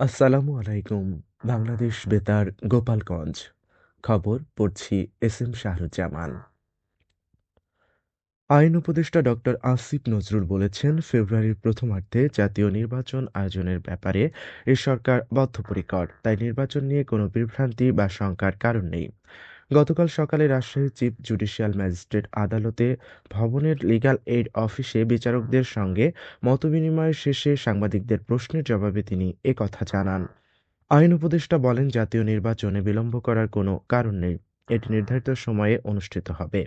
আসসালামু আলাইকুম, বাংলাদেশ বেতার, গোপালগঞ্জ। খবর পড়ছি এস এম শাহরুজ্জামান। আইন উপদেষ্টা ডক্টর আসিফ নজরুল বলেছেন, ফেব্রুয়ারির প্রথমার্ধে জাতীয় নির্বাচন আয়োজনের ব্যাপারে এ সরকার বদ্ধপরিকর। তাই নির্বাচন নিয়ে কোনো বিভ্রান্তি বা শঙ্কার কারণ নেই। গতকাল সকালে রাজশাহী চিফ জুডিশিয়াল ম্যাজিস্ট্রেট আদালতে ভবনের লিগ্যাল এইড অফিসে বিচারকদের সঙ্গে মতবিনিময় শেষে সাংবাদিকদের প্রশ্নের জবাবে তিনি একথা জানান। আইন উপদেষ্টা বলেন, জাতীয় নির্বাচনে বিলম্ব করার কোনো কারণ নেই। এটি নির্ধারিত সময়ে অনুষ্ঠিত হবে।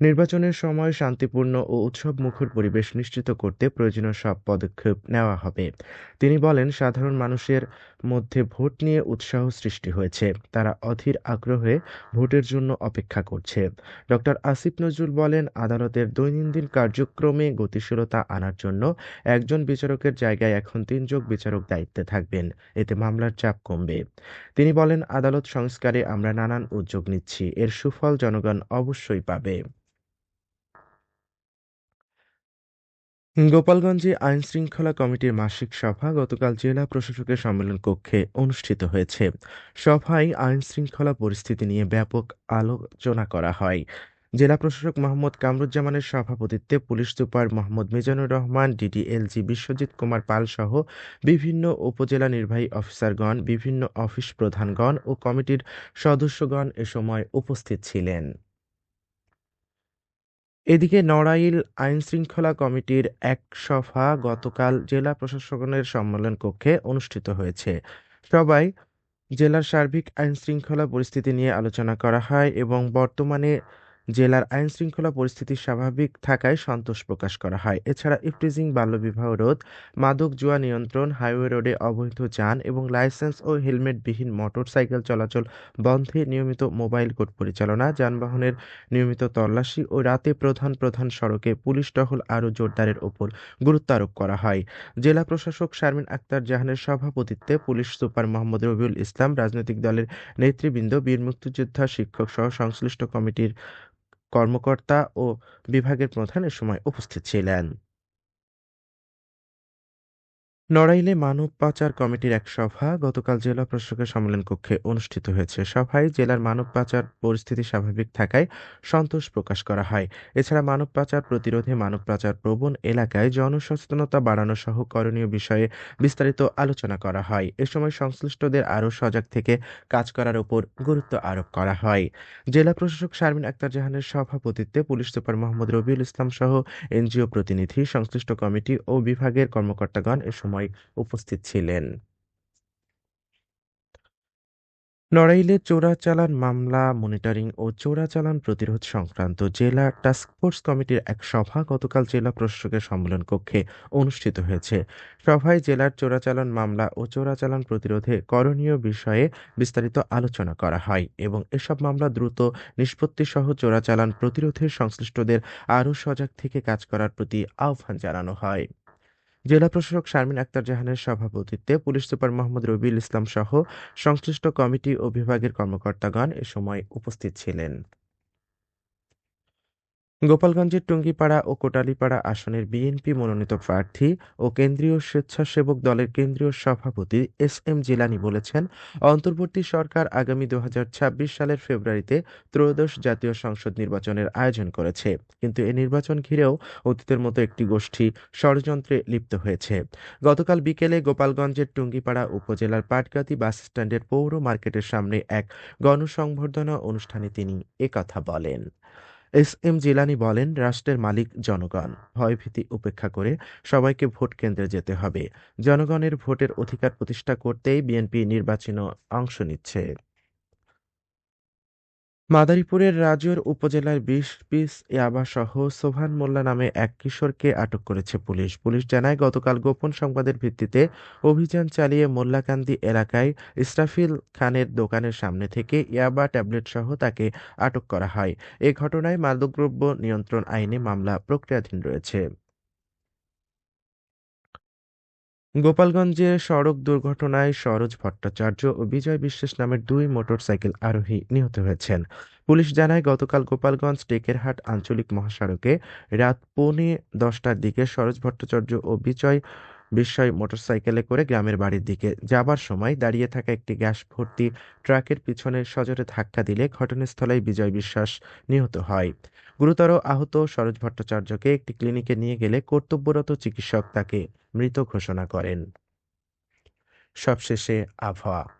নির্বাচনের সময় শান্তিপূর্ণ ও উৎসবমুখর পরিবেশ নিশ্চিত করতে প্রয়োজনীয় সব পদক্ষেপ নেওয়া হবে। তিনি বলেন, সাধারণ মানুষের মধ্যে ভোট নিয়ে উৎসাহ সৃষ্টি হয়েছে। তারা অধীর আগ্রহে ভোটের জন্য অপেক্ষা করছে। ডক্টর আসিফ নজরুল বলেন, আদালতের দৈনন্দিন কার্যক্রমে গতিশীলতা আনার জন্য একজন বিচারকের জায়গায় এখন তিনজন বিচারক দায়িত্বে থাকবেন। এতে মামলার চাপ কমবে। তিনি বলেন, আদালত সংস্কারে আমরা নানান উদ্যোগ নিচ্ছি। এর সুফল জনগণ অবশ্যই পাবে। গোপালগঞ্জে আইন শৃঙ্খলা কমিটির মাসিক সভা গতকাল জেলা প্রশাসকের সম্মেলন কক্ষে অনুষ্ঠিত হয়েছে। সভায় আইন শৃঙ্খলা পরিস্থিতি নিয়ে ব্যাপক আলোচনা করা হয়। জেলা প্রশাসক মোহাম্মদ কামরুজ্জামানের সভাপতিত্বে police super Mohammad Mizanur Rahman, DDLG Biswajit Kumar Pal সহ বিভিন্ন উপজেলা নির্বাহী অফিসারগণ, বিভিন্ন অফিস প্রধানগণ ও কমিটির সদস্যগণ এ সময় উপস্থিত ছিলেন। এদিকে নড়াইল আইনশৃঙ্খলা কমিটির এক সভা গতকাল জেলা প্রশাসনের সম্মেলন কক্ষে অনুষ্ঠিত হয়েছে। সবাই জেলার সার্বিক আইনশৃঙ্খলা পরিস্থিতি নিয়ে আলোচনা করা হয় এবং বর্তমানে জেলার আইনশৃঙ্খলা পরিস্থিতি স্বাভাবিক থাকায় সন্তোষ প্রকাশ করা হয়। এছাড়া ইফটিজিং বাল্যবিবাহ রোধ, মাদক জুয়া নিয়ন্ত্রণ, হাইওয়ে রোডে অবৈধ যান এবং লাইসেন্স ও হেলমেটবিহীন মোটর সাইকেল চলাচল বন্ধে নিয়মিত মোবাইল কোর্ট পরিচালনা, যানবাহনের নিয়মিত তল্লাশি ও রাতে প্রধান প্রধান সড়কে পুলিশ টহল আরও জোরদারের ওপর গুরুত্ব আরোপ করা হয়। জেলা প্রশাসক শারমিন আক্তার জাহানের সভাপতিত্বে পুলিশ সুপার মোহাম্মদ রবিউল ইসলাম, রাজনৈতিক দলের নেতৃবৃন্দ, বীর মুক্তিযোদ্ধা, শিক্ষক সহ সংশ্লিষ্ট কমিটির কর্মকর্তা ও বিভাগের প্রধান এ সময় উপস্থিত ছিলেন। নড়াইলে মানব পাচার কমিটির এক সভা গতকাল জেলা প্রশাসকের সম্মেলন কক্ষে অনুষ্ঠিত হয়েছে। সভায় জেলার মানব পাচার পরিস্থিতি স্বাভাবিক থাকায় সন্তোষ প্রকাশ করা হয়। এছাড়া মানব পাচার প্রতিরোধে মানব পাচার প্রবণ এলাকায় জনসচেতনতা বাড়ানো সহ করণীয় বিষয়ে বিস্তারিত আলোচনা করা হয়। এ সময় সংশ্লিষ্টদের আরও সজাগ থেকে কাজ করার উপর গুরুত্ব আরোপ করা হয়। জেলা প্রশাসক শারমিন আক্তার জাহানের সভাপতিত্বে পুলিশ সুপার মোহাম্মদ রবিউল ইসলাম সহ এনজিও প্রতিনিধি, সংশ্লিষ্ট কমিটি ও বিভাগের কর্মকর্তাগণ এ সময় উপস্থিত ছিলেন। নড়াইলে চোরাচালান মামলা, মনিটরিং ও চোরাচালান প্রতিরোধ সংক্রান্ত জেলা টাস্কফোর্স কমিটির এক সভা গতকাল জেলা প্রশাসকের সম্মেলন কক্ষে অনুষ্ঠিত হয়েছে। সভায় জেলার চোরাচালান মামলা ও চোরাচালান প্রতিরোধে করণীয় বিষয়ে বিস্তারিত আলোচনা করা হয় এবং এসব মামলা দ্রুত নিষ্পত্তি সহ চোরাচালান প্রতিরোধে সংশ্লিষ্টদের আরও সজাগ থেকে কাজ করার প্রতি আহ্বান জানানো হয়। জেলা প্রশাসক শারমিন আক্তার জাহানের সভাপতিত্বে পুলিশ সুপার মোহাম্মদ রবিউল ইসলাম সহ সংশ্লিষ্ট কমিটি ও বিভাগের কর্মকর্তাগণ এ সময় উপস্থিত ছিলেন। গোপালগঞ্জের টুঙ্গিপাড়া ও কোটালীপাড়া আসনের বিএনপি মনোনীত প্রার্থী ও কেন্দ্রীয় স্বেচ্ছাসেবক দলের কেন্দ্রীয় সভাপতি এস এম জিলানি বলেছেন, অন্তর্বর্তী সরকার আগামী দু হাজার ছাব্বিশ সালের ফেব্রুয়ারিতে ত্রয়োদশ জাতীয় সংসদ নির্বাচনের আয়োজন করেছে। কিন্তু এ নির্বাচন ঘিরেও অতীতের মতো একটি গোষ্ঠী ষড়যন্ত্রে লিপ্ত হয়েছে। গতকাল বিকেলে গোপালগঞ্জের টুঙ্গিপাড়া উপজেলার পাটগাতি বাস স্ট্যান্ডের পৌর মার্কেটের সামনে এক গণসংবর্ধনা অনুষ্ঠানে তিনি একথা বলেন। এস এম জিলানি বলেন, রাষ্ট্রের মালিক জনগণ। ভয়ভীতি উপেক্ষা করে সবাইকে ভোট কেন্দ্রে যেতে হবে। জনগণের ভোটের অধিকার প্রতিষ্ঠা করতেই বিএনপি নির্বাচনে অংশ নিচ্ছে। মাদারীপুরের রাজৈর উপজেলার বিশ পিস ইয়াবাসহ সোভান মোল্লা নামে এক কিশোরকে আটক করেছে পুলিশ। পুলিশ জানায়, গতকাল গোপন সংবাদের ভিত্তিতে অভিযান চালিয়ে মোল্লাকান্দি এলাকায় ইসরাফিল খানের দোকানের সামনে থেকে ইয়াবা ট্যাবলেটসহ তাকে আটক করা হয়। এ ঘটনায় মাদকদ্রব্য নিয়ন্ত্রণ আইনে মামলা প্রক্রিয়াধীন রয়েছে। গোপালগঞ্জে সড়ক দুর্ঘটনায় সরোজ ভট্টাচার্য ও বিজয় বিশ্বাস নামের দুই মোটরসাইকেল আরোহী নিহত হয়েছেন। পুলিশ জানায়, গতকাল গোপালগঞ্জ টেকেরহাট আঞ্চলিক মহাসড়কে রাত পৌনে দশটার দিকে সরোজ ভট্টাচার্য ও বিজয় বিস্ময় মোটরসাইকেলে করে গ্রামের বাড়ির দিকে যাবার সময় দাঁড়িয়ে থাকা একটি গ্যাস ভর্তি ট্রাকের পিছনে সজোরে ধাক্কা দিলে ঘটনাস্থলেই বিজয় বিশ্বাস নিহত হয়। গুরুতর আহত সরোজ ভট্টাচার্যকে একটি ক্লিনিকে নিয়ে গেলে কর্তব্যরত চিকিৎসক তাকে মৃত ঘোষণা করেন। সবশেষে আবহাওয়া।